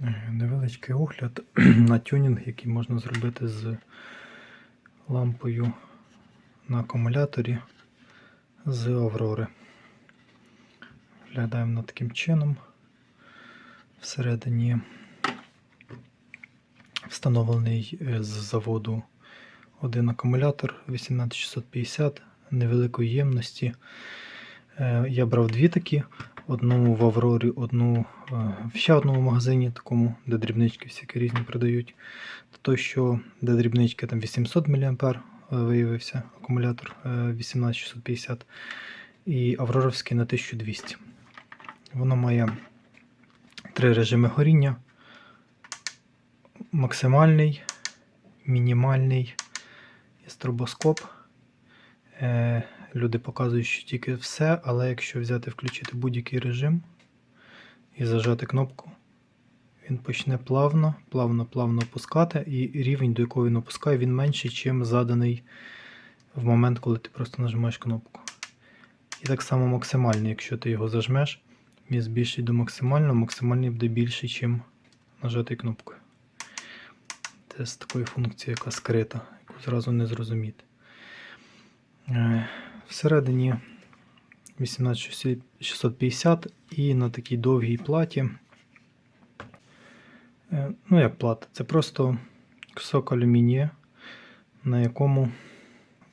Е, Невеличкий огляд на тюнінг, який можна зробити з лампою на акумуляторі з Аврори. Виглядаємо на таким чином. Всередині встановлений е, з заводу один акумулятор 18650 невеликої ємності. Е, Я брав дві такі. Одну в Аврорі, одну е, в ще одному магазині, такому, де дрібнички всякі різні продають. Той, що де дрібнички там 800 мА виявився акумулятор е, 18650 і Авроровський на 1200. Воно має три режими горіння: максимальний, мінімальний і стробоскоп. Е, Люди показують, що тільки все, але якщо взяти, включити будь-який режим і зажати кнопку, він почне плавно, плавно, плавно опускати, і рівень, до якого він опускає, він менший, ніж заданий в момент, коли ти просто нажимаєш кнопку. І так само максимальний, якщо ти його зажмеш, він збільшить до максимального, максимальний буде більший, ніж нажатий кнопкою. Це з такої функції, яка скрита, яку зразу не зрозуміти. Всередині 18650 і на такій довгій платі. Е, Ну, як плата? Це просто кусок алюмінія, на якому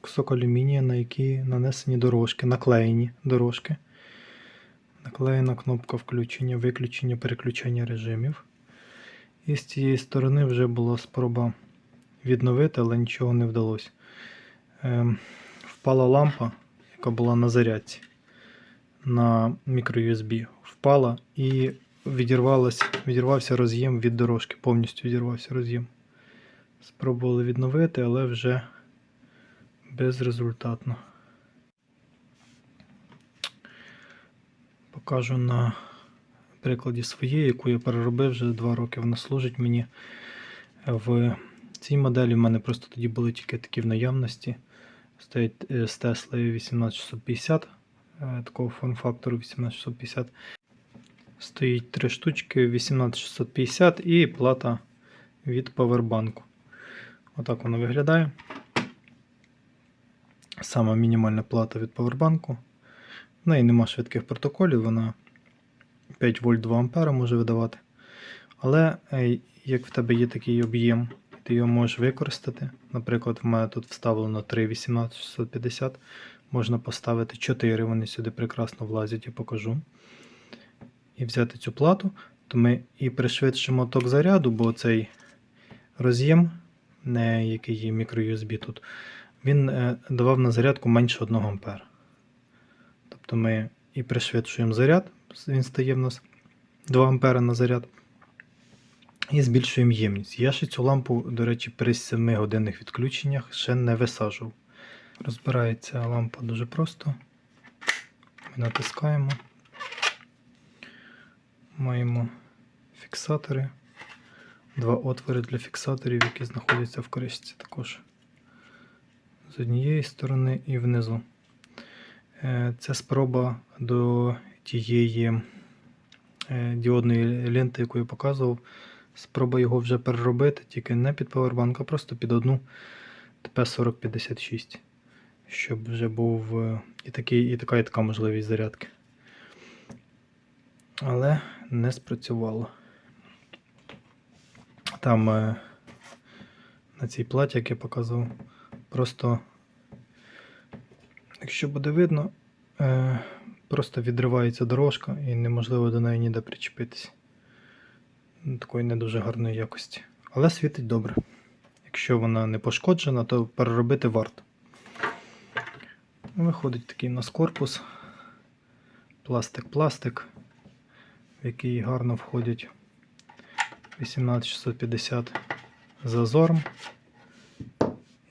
кусок алюмінія, на який нанесені дорожки, наклеєні дорожки. Наклеєна кнопка включення, виключення, переключення режимів. І з цієї сторони вже була спроба відновити, але нічого не вдалося. Ем, Впала лампа, яка була на зарядці на мікро-USB. Впала і відірвався роз'єм від дорожки, повністю відірвався роз'єм. Спробували відновити, але вже безрезультатно. Покажу на прикладі своєї, яку я переробив вже 2 роки. Вона служить мені. В цій моделі в мене просто тоді були тільки такі в наявності. Стоять е, з Теслою 18650, е, такого форм-фактору 18650. Стоїть три штучки 18650 і плата від павербанку. Отак воно виглядає. Сама мінімальна плата від павербанку. В неї нема швидких протоколів, вона 5 вольт 2 ампера може видавати. Але е, як в тебе є такий об'єм, ти його можеш використати. Наприклад, в мене тут вставлено 3 18650, можна поставити 4, вони сюди прекрасно влазять, я покажу. І взяти цю плату, то ми і пришвидшимо ток заряду, бо цей роз'єм, не який є мікро-USB тут, він е, давав на зарядку менше 1 А. Тобто ми і пришвидшуємо заряд, він стає в нас 2 А на заряд. І збільшуємо ємність. Я ще цю лампу, до речі, при 7 годинних відключеннях ще не висаджував. Розбирається лампа дуже просто. Ми натискаємо. Маємо фіксатори. Два отвори для фіксаторів, які знаходяться в кришці також. З однієї сторони і внизу. Е, Це спроба до тієї е, діодної ленти, яку я показував. Спроба його вже переробити, тільки не під Powerbank, а просто під одну ТП-4056. Щоб вже був е, і, такий, і така, і така можливість зарядки. Але не спрацювало. Там е, на цій платі, як я показував, просто, якщо буде видно, е, просто відривається дорожка і неможливо до неї ніде причепитися такої не дуже гарної якості. Але світить добре. Якщо вона не пошкоджена, то переробити варто. Виходить такий у нас корпус, пластик-пластик, в який гарно входять 18650 зазором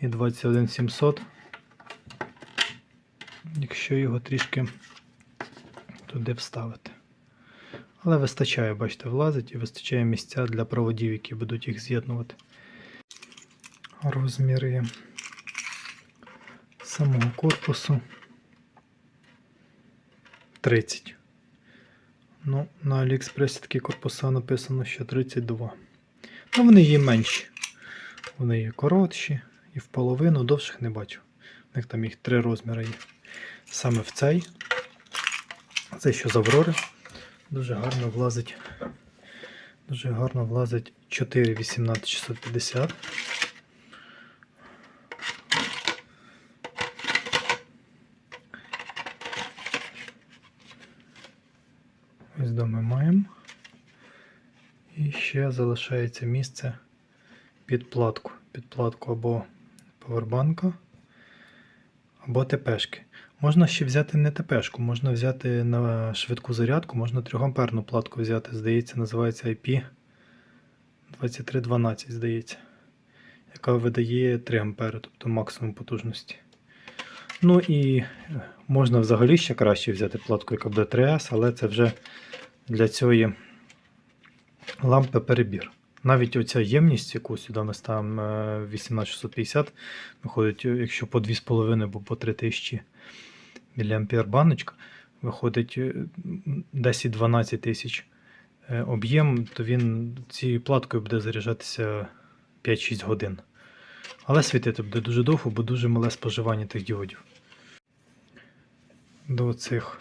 і 21700. Якщо його трішки туди вставити. Але вистачає, бачите, влазить і вистачає місця для проводів, які будуть їх з'єднувати. Розміри самого корпусу 30 Ну, на Аліекспресі такі корпуса написано, що 32. Ну, вони є менші. Вони є коротші і в половину довших не бачу. У них там їх три розміри є. Саме в цей. Цей що з Аврори. Дуже гарно влазить. Дуже гарно влазить 4 18 650. Ось до ми маємо. І ще залишається місце під платку. Під платку або повербанка, або ТПшки. Можна ще взяти не ТПшку, можна взяти на швидку зарядку, можна 3 амперну платку взяти, здається, називається IP 2312, здається, яка видає 3 ампери, тобто максимум потужності. Ну і е, можна взагалі ще краще взяти платку, яка буде 3S, але це вже для цієї лампи перебір. Навіть оця ємність, яку сюди ми ставимо е, 18650, виходить, е, якщо по 2,5 або по 3000 мА баночка, виходить е, 10-12 тисяч е, об'єм, то він цією платкою буде заряджатися 5-6 годин. Але світити буде дуже довго, бо дуже мале споживання тих діодів. До, цих,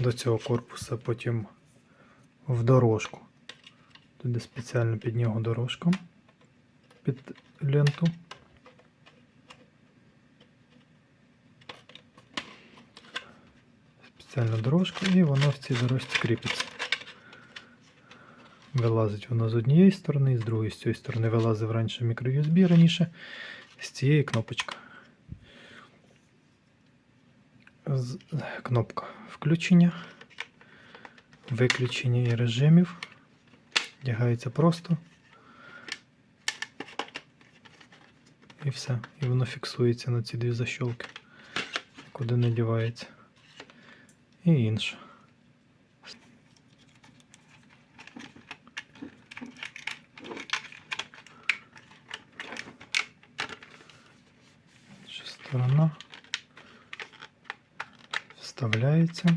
до цього корпуса потім в дорожку. Туди спеціально під нього дорожка під ленту. Спеціальна дорожка і воно в цій дорожці кріпиться. Вилазить воно з однієї сторони, з другої з цієї сторони вилазив раніше мікро-USB раніше, з цієї кнопочки. З- Кнопка включення, виключення і режимів. Вдягається просто. І все. І воно фіксується на ці дві защолки. Куди не дівається. І інше. Інша сторона. Вставляється.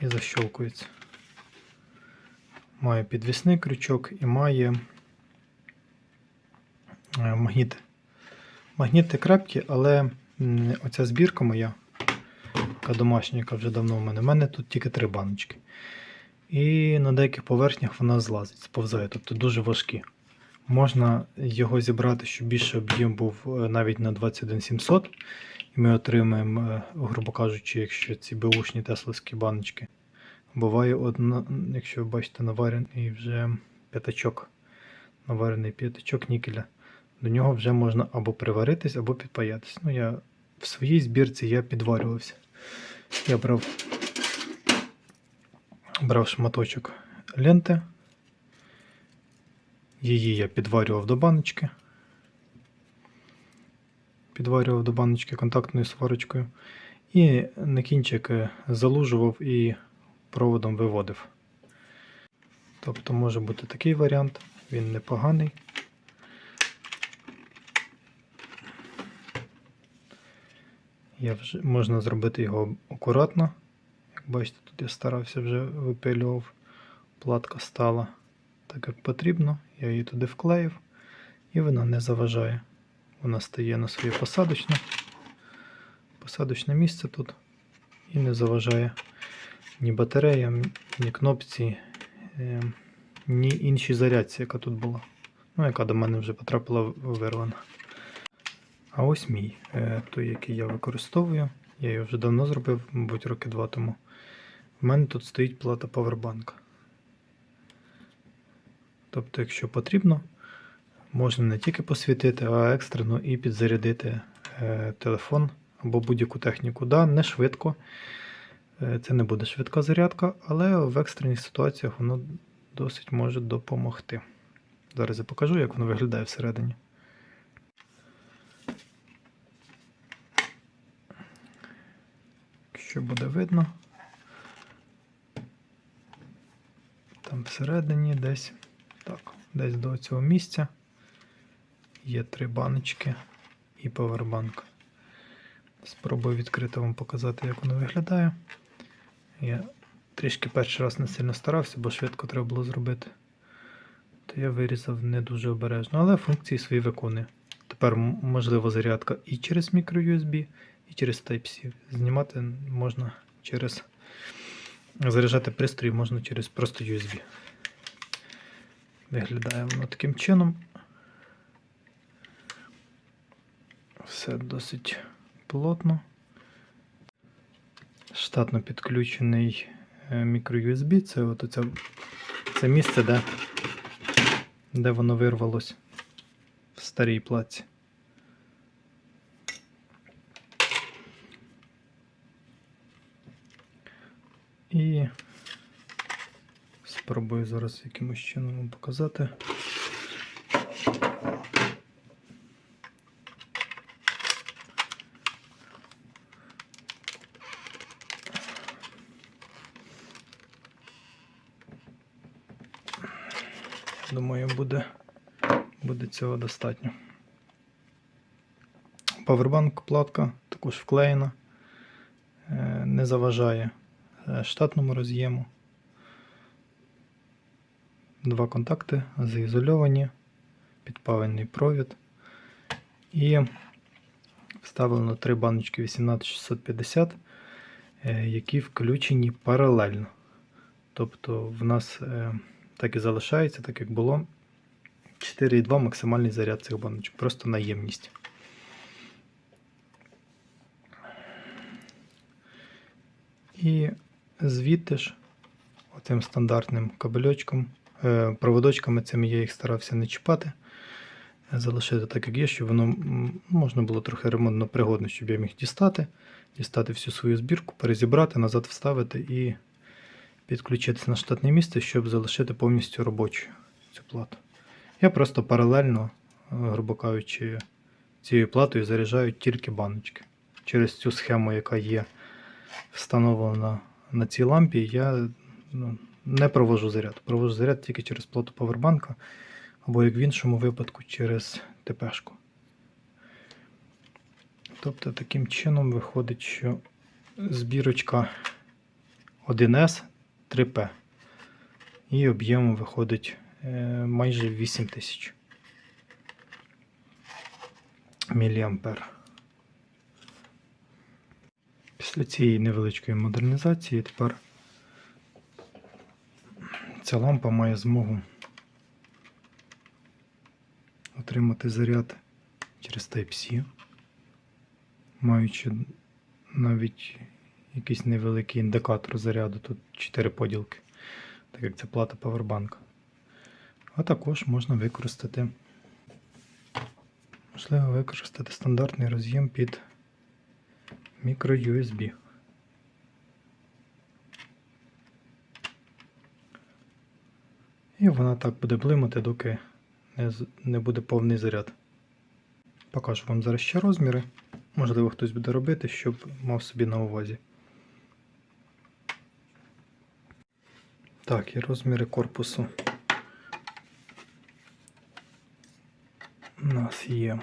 І защолкується. Має підвісний крючок і має е, магніти. Магніти крепкі, але оця збірка моя, яка домашня, яка вже давно в мене, в мене тут тільки три баночки. І на деяких поверхнях вона злазить, сповзає, тобто дуже важкі. Можна його зібрати, щоб більше об'єм був е, навіть на 21700. І ми отримаємо, е, грубо кажучи, якщо ці беушні тесловські баночки. Буває, одна, якщо ви бачите, наварений вже п'ятачок, наварений п'ятачок нікеля. До нього вже можна або приваритись, або підпаятись. Ну, я в своїй збірці я підварювався. Я брав, брав шматочок ленти. Її я підварював до баночки. Підварював до баночки контактною сварочкою. І на кінчик е, залужував і проводом виводив. Тобто може бути такий варіант, він непоганий. Я вже, можна зробити його акуратно. Як бачите, тут я старався вже випилював. Платка стала так, як потрібно. Я її туди вклеїв і вона не заважає. Вона стає на своє посадочне, посадочне місце тут і не заважає ні батареям, ні кнопці, е, ні іншій зарядці, яка тут була. Ну, яка до мене вже потрапила вирвана. А ось мій, е, той, який я використовую. Я його вже давно зробив, мабуть, роки два тому. В мене тут стоїть плата Powerbank. Тобто, якщо потрібно, можна не тільки посвітити, а екстрено і підзарядити е, телефон або будь-яку техніку. Да, не швидко. Е, Це не буде швидка зарядка, але в екстрених ситуаціях воно досить може допомогти. Зараз я покажу, як воно виглядає всередині. Якщо буде видно, там всередині десь, так, десь до цього місця є три баночки і повербанк. Спробую відкрити вам показати, як воно виглядає. Я трішки перший раз не сильно старався, бо швидко треба було зробити. То я вирізав не дуже обережно, але функції свої виконує. Тепер можлива зарядка і через microUSB, і через Type-C. Знімати можна через. Заряджати пристрій можна через просто USB. Виглядає воно таким чином. Все досить плотно. Штатно підключений е, мікро-USB. Це от це місце, де, де воно вирвалось в старій платці. І спробую зараз якимось чином вам показати. Думаю, буде, буде цього достатньо. Павербанк платка також вклеєна, е, не заважає штатному роз'єму. Два контакти заізольовані, підпалений провід. І вставлено три баночки 18650, е, які включені паралельно. Тобто в нас е, так і залишається, так як було. 4,2 максимальний заряд цих баночок, просто наємність. І звідти ж оцим стандартним кабельочком, е, проводочками цими я їх старався не чіпати. Залишити так, як є, щоб воно можна було трохи ремонтно пригодно, щоб я міг дістати, дістати всю свою збірку, перезібрати, назад вставити і підключитися на штатне місце, щоб залишити повністю робочу цю плату. Я просто паралельно, е, грубо кажучи, цією платою заряджаю тільки баночки. Через цю схему, яка є встановлена на цій лампі, я ну, не провожу заряд. Провожу заряд тільки через плату павербанка, або як в іншому випадку через ТПшку. Тобто таким чином виходить, що збірочка 1С 3П. І об'ємом виходить е, майже 8000 міліампер. Після цієї невеличкої модернізації тепер ця лампа має змогу отримати заряд через Type-C, маючи навіть якийсь невеликий індикатор заряду, тут 4 поділки, так як це плата павербанка. А також можна використати, можливо, використати стандартний роз'єм під мікро-USB. І вона так буде блимати, доки не, не буде повний заряд. Покажу вам зараз ще розміри. Можливо, хтось буде робити, щоб мав собі на увазі. Так, і розміри корпусу. У нас є.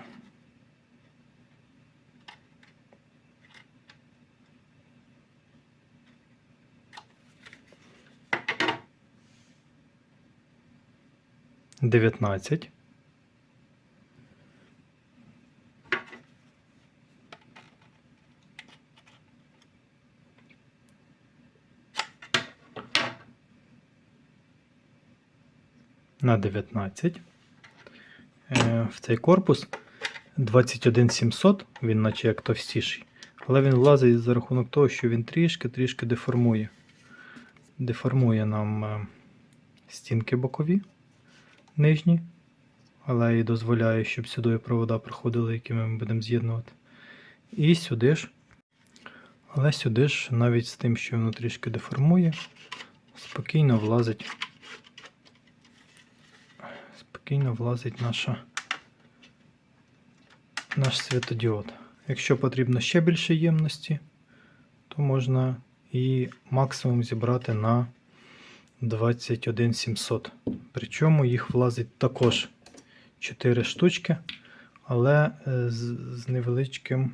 Дев'ятнадцять. на 19. Е, В цей корпус 21700, він наче як товстіший. Але він влазить за рахунок того, що він трішки-трішки деформує. Деформує нам е, стінки бокові, нижні, але і дозволяє, щоб сюди провода проходили, якими ми будемо з'єднувати. І сюди ж. Але сюди ж, навіть з тим, що воно трішки деформує, спокійно влазить спокійно влазить наша, наш світодіод. Якщо потрібно ще більше ємності, то можна і максимум зібрати на 21700. Причому їх влазить також 4 штучки, але е, з, з невеличким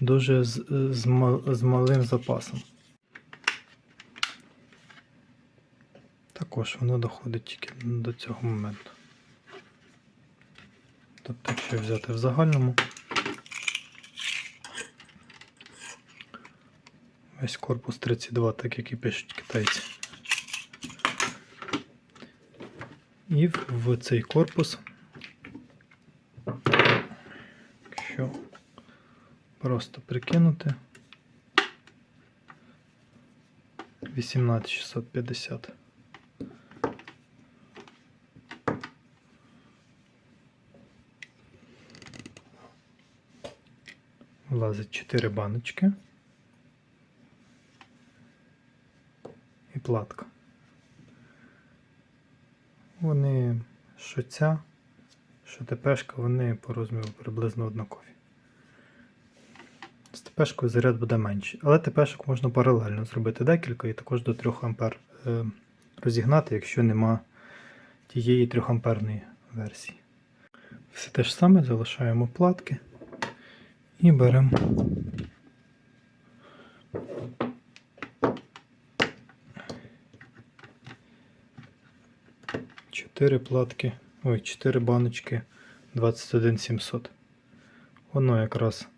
дуже з, з, ма- з малим запасом. Також воно доходить тільки до цього моменту. Тобто, якщо взяти в загальному, весь корпус 32, так як і пишуть китайці. І в, цей корпус, якщо просто прикинути, 18650. Влазить 4 баночки і платка. Вони що ця, що ТПшка, вони по розміру приблизно однакові. З ТПшкою заряд буде менший, але ТПшок можна паралельно зробити декілька і також до 3 А е, розігнати, якщо нема тієї 3 амперної версії. Все те ж саме залишаємо платки і беремо. Чотири платки, ой, 4 баночки 21700. Воно якраз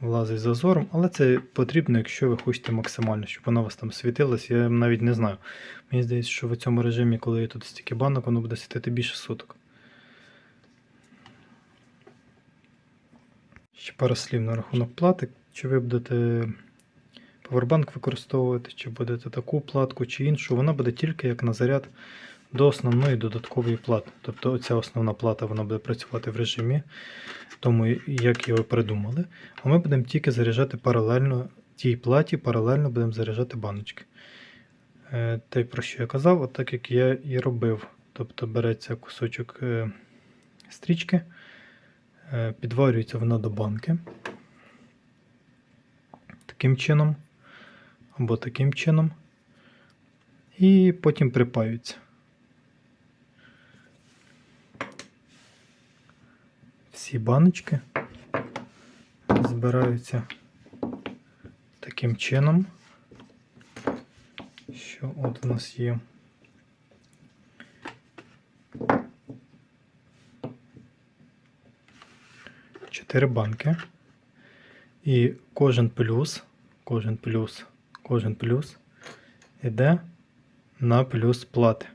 влазить зазором, але це потрібно, якщо ви хочете максимально, щоб воно у вас там світилось. Я навіть не знаю. Мені здається, що в цьому режимі, коли є тут стільки банок, воно буде світити більше суток. Ще пару слів на рахунок плати. Чи ви будете повербанк використовувати, чи будете таку платку, чи іншу, вона буде тільки як на заряд до основної додаткової плати. Тобто оця основна плата вона буде працювати в режимі, тому як його придумали. А ми будемо тільки заряджати паралельно тій платі, паралельно будемо заряджати баночки. Е, Те, про що я казав, так як я і робив. Тобто береться кусочок е, стрічки, е, підварюється вона до банки. Таким чином, або таким чином. І потім припаються. Всі баночки збираються таким чином, що от у нас є. Чотири банки, і кожен плюс, кожен плюс, кожен плюс йде на плюс плати.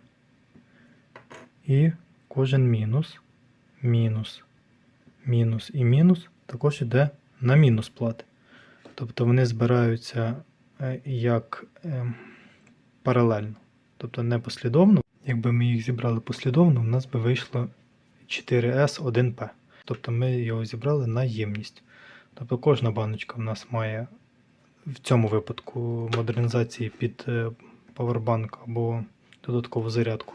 І кожен мінус, мінус, мінус і мінус також йде на мінус плати. Тобто вони збираються е, як е, паралельно, тобто не послідовно. Якби ми їх зібрали послідовно, у нас би вийшло 4S1P. Тобто ми його зібрали на ємність. Тобто кожна баночка в нас має в цьому випадку модернізації під е, павербанк або додаткову зарядку.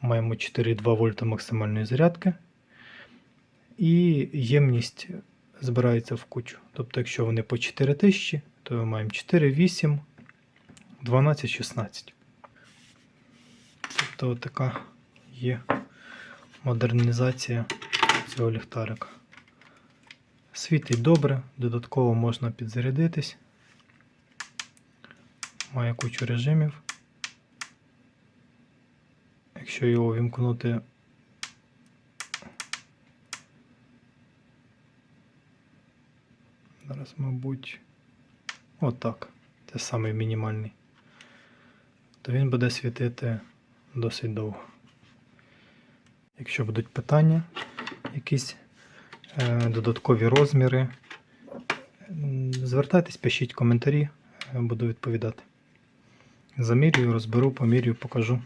Маємо 4,2 вольта максимальної зарядки. І ємність збирається в кучу. Тобто, якщо вони по 4000, то ми маємо 4, 8, 12, 16. Тобто така є модернізація цього ліхтарика. Світить добре, додатково можна підзарядитись. Має кучу режимів. Якщо його вімкнути Зараз, мабуть, отак. Це самий мінімальний. То він буде світити досить довго. Якщо будуть питання, якісь е, додаткові розміри, звертайтесь, пишіть коментарі, буду відповідати. Замірюю, розберу, помірюю, покажу.